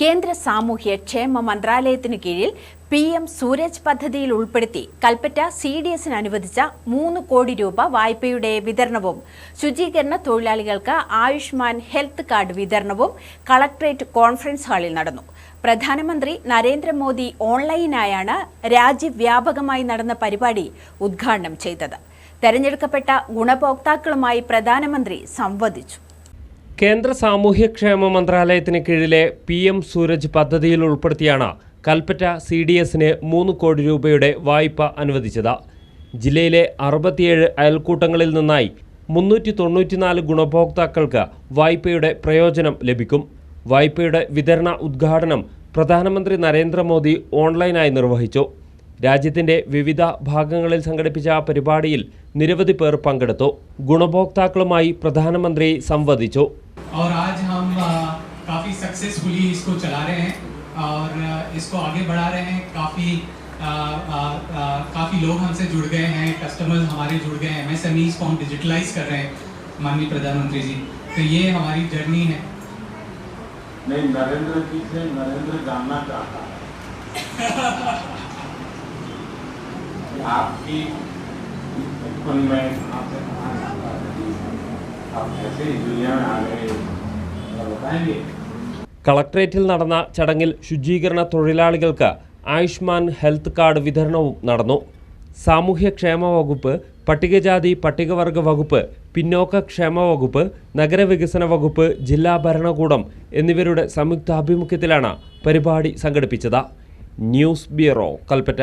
കേന്ദ്ര സാമൂഹ്യ ക്ഷേമ മന്ത്രാലയത്തിനു കീഴിൽ പി എം സൂരജ് പദ്ധതിയിൽ ഉൾപ്പെടുത്തി കൽപ്പറ്റ സി ഡി എസിന് അനുവദിച്ച മൂന്ന് കോടി രൂപ വായ്പയുടെ വിതരണവും ശുചീകരണ തൊഴിലാളികൾക്ക് ആയുഷ്മാൻ ഹെൽത്ത് കാർഡ് വിതരണവും കളക്ടറേറ്റ് കോൺഫറൻസ് ഹാളിൽ നടന്നു. പ്രധാനമന്ത്രി നരേന്ദ്രമോദി ഓൺലൈനായാണ് രാജ്യവ്യാപകമായി നടന്ന പരിപാടി ഉദ്ഘാടനം ചെയ്തത്. തെരഞ്ഞെടുക്കപ്പെട്ട ഗുണഭോക്താക്കളുമായി പ്രധാനമന്ത്രി സംവദിച്ചു. കേന്ദ്ര സാമൂഹ്യക്ഷേമ മന്ത്രാലയത്തിന് കീഴിലെ പി എം സൂരജ് പദ്ധതിയിൽ ഉൾപ്പെടുത്തിയാണ് കൽപ്പറ്റ സി ഡി എസിന് മൂന്ന് കോടി രൂപയുടെ വായ്പ അനുവദിച്ചത്. ജില്ലയിലെ അറുപത്തിയേഴ് അയൽക്കൂട്ടങ്ങളിൽ നിന്നായി മുന്നൂറ്റി തൊണ്ണൂറ്റിനാല് ഗുണഭോക്താക്കൾക്ക് വായ്പയുടെ പ്രയോജനം ലഭിക്കും. വായ്പയുടെ വിതരണ ഉദ്ഘാടനം പ്രധാനമന്ത്രി നരേന്ദ്രമോദി ഓൺലൈനായി നിർവഹിച്ചു. രാജ്യത്തിന്റെ വിവിധ ഭാഗങ്ങളിൽ സംഘടിപ്പിച്ച പരിപാടിയിൽ നിരവധി പേർ പങ്കെടുത്തു. ഗുണഭോക്താക്കളുമായി പ്രധാനമന്ത്രി സംവദിച്ചു. सक्सेसफुली इसको चला रहे हैं और इसको आगे बढ़ा रहे हैं। काफ़ी काफ़ी लोग हमसे जुड़ गए हैं कस्टमर्स हमारे जुड़ गए हैं। एमएसएमईज को हम डिजिटलाइज कर रहे हैं, माननीय प्रधानमंत्री जी। तो ये हमारी जर्नी है। नहीं, नरेंद्र जी से नरेंद्र जानना चाहता है। आपकी बचपन में आपसे कहाँ? आप कैसे इस दुनिया में आ गए बताएँगे? കളക്ട്രേറ്റിൽ നടന്ന ചടങ്ങിൽ ശുചീകരണ തൊഴിലാളികൾക്ക് ആയുഷ്മാൻ ഹെൽത്ത് കാർഡ് വിതരണവും നടന്നു. സാമൂഹ്യക്ഷേമ വകുപ്പ് പട്ടികജാതി പട്ടികവർഗ വകുപ്പ് പിന്നോക്ക ക്ഷേമ വകുപ്പ് നഗരവികസന വകുപ്പ് ജില്ലാ ഭരണകൂടം എന്നിവരുടെ സംയുക്താഭിമുഖ്യത്തിലാണ് പരിപാടി സംഘടിപ്പിച്ചത്. News bureau Kalpetta.